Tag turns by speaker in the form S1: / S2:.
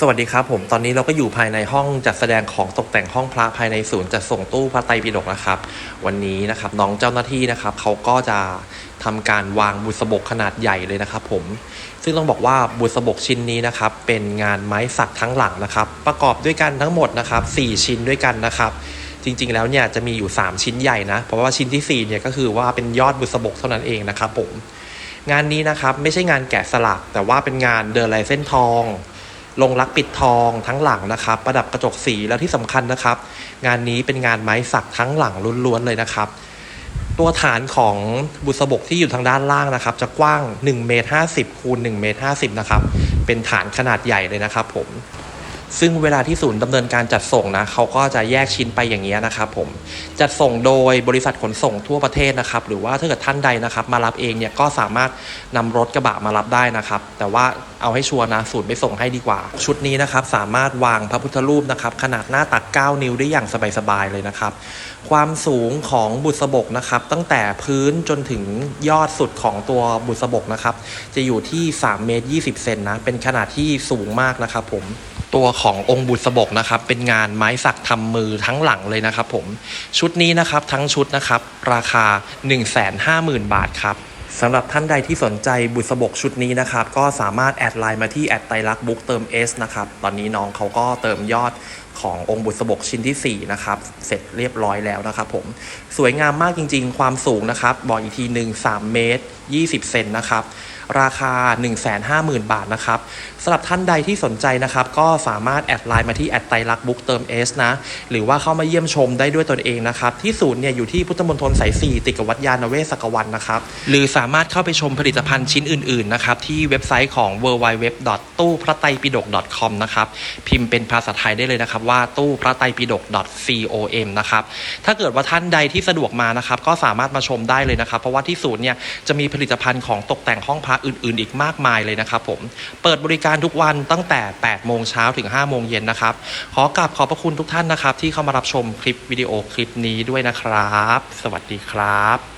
S1: สวัสดีครับผมตอนนี้เราก็อยู่ภายในห้องจัดแสดงของตกแต่งห้องพระภายในศูนย์จัดส่งตู้พระไตรปิฎกนะครับ วันนี้นะครับน้องเจ้าหน้าที่นะครับเขาก็จะทำการวางบุษบกขนาดใหญ่เลยนะครับ ผมซึ่งต้องบอกว่าบุษบกชิ้นนี้นะครับ เป็นงานไม้สักทั้งหลังนะครับ ประกอบด้วยกันทั้งหมดนะครับ 4 ชิ้นด้วยกันนะครับ จริงๆแล้วเนี่ยจะมีอยู่ 3 ชิ้นใหญ่นะ เพราะว่าชิ้นที่4เนี่ยก็คือว่าเป็นยอดบุษบกเท่านั้นเองนะครับ ผม งานนี้นะครับไม่ใช่งานแกะสลักแต่ว่าเป็นงานเดินลายเส้นทอง ลงรักปิดทองทั้งหลังนะครับ ประดับกระจกสีแล้วที่สำคัญนะครับ งานนี้เป็นงานไม้สักทั้งหลังล้วนๆเลยนะครับ ตัวฐานของบุษบกที่อยู่ทางด้านล่างนะครับ จะกว้าง1เมตร50คูณ1เมตร50นะครับเป็นฐานขนาดใหญ่เลยนะครับผม ซึ่งเวลาที่ศูนย์ดำเนินการจัดส่งนะเขาก็จะแยกชิ้นไปอย่างนี้นะครับผมจัดส่งโดยบริษัทขนส่งทั่วประเทศนะครับ หรือว่าถ้าเกิดท่านใดนะครับมารับเองเนี่ยก็สามารถนำรถกระบะมารับได้นะครับ แต่ว่าเอาให้ชัวร์นะศูนย์ไปส่งให้ดีกว่า ชุดนี้นะครับสามารถวางพระพุทธรูปนะครับขนาดหน้าตัก 9 นิ้วได้อย่างสบายๆเลยนะครับความสูงของบุษบกนะครับ ตั้งแต่พื้นจนถึงยอดสุดของตัวบุษบกนะครับ จะอยู่ที่3เมตร20เซนนะเป็นขนาดที่สูงมากนะครับผมตัวขององค์บุษบกนะครับ เป็นงานไม้สักทำมือทั้งหลังเลยนะครับผมชุดนี้นะครับทั้งชุดนะครับ ราคา 150,000 บาทครับสำหรับท่านใดที่สนใจบุษบกชุดนี้นะครับ ก็สามารถแอดไลน์มาที่แอดไตรลักบุ๊กเติม S นะครับ ตอนนี้น้องเขาก็เติมยอดขององค์บุษบกชิ้นที่ 4 นะครับ เสร็จเรียบร้อยแล้วนะครับผม สวยงามมากจริงๆ ความสูงนะครับ บอกอีกทีหนึ่ง3เมตร 20 เซนนะครับ ราคา 150,000 บาทนะครับสำหรับท่านใดที่สนใจนะครับก็สามารถแอดไลน์มาที่แอดไตรลักบุ๊กเติม S นะ หรือว่าเข้ามาเยี่ยมชมได้ด้วยตนเองนะครับ ที่ศูนย์เนี่ยอยู่ที่พุทธมณฑลสาย4ติดกับวัดยานเวศกวันนะครับ หรือสามารถเข้าไปชมผลิตภัณฑ์ชิ้นอื่น ๆ นะครับ ที่เว็บไซต์ของ w w w ตู้พระไตรปิฎก .com นะครับ พิมพ์เป็นภาษาไทยได้เลยนะครับว่าตู้พระไตรปิฎก .com นะครับ ถ้าเกิดว่าท่านใดที่สะดวกมานะครับก็สามารถมาชมได้เลยนะครับ เพราะว่าที่ศูนย์เนี่ยจะมีผลิตภัณฑ์ของตกแต่งห้องพระอื่นๆ อีกมากมายเลยนะครับผมเปิดบริการทุกวันตั้งแต่ 8 โมงเช้าถึง 5 โมงเย็นนะครับ ขอกราบขอบพระคุณทุกท่านนะครับ ที่เข้ามารับชมคลิปวิดีโอคลิปนี้ด้วยนะครับ สวัสดีครับ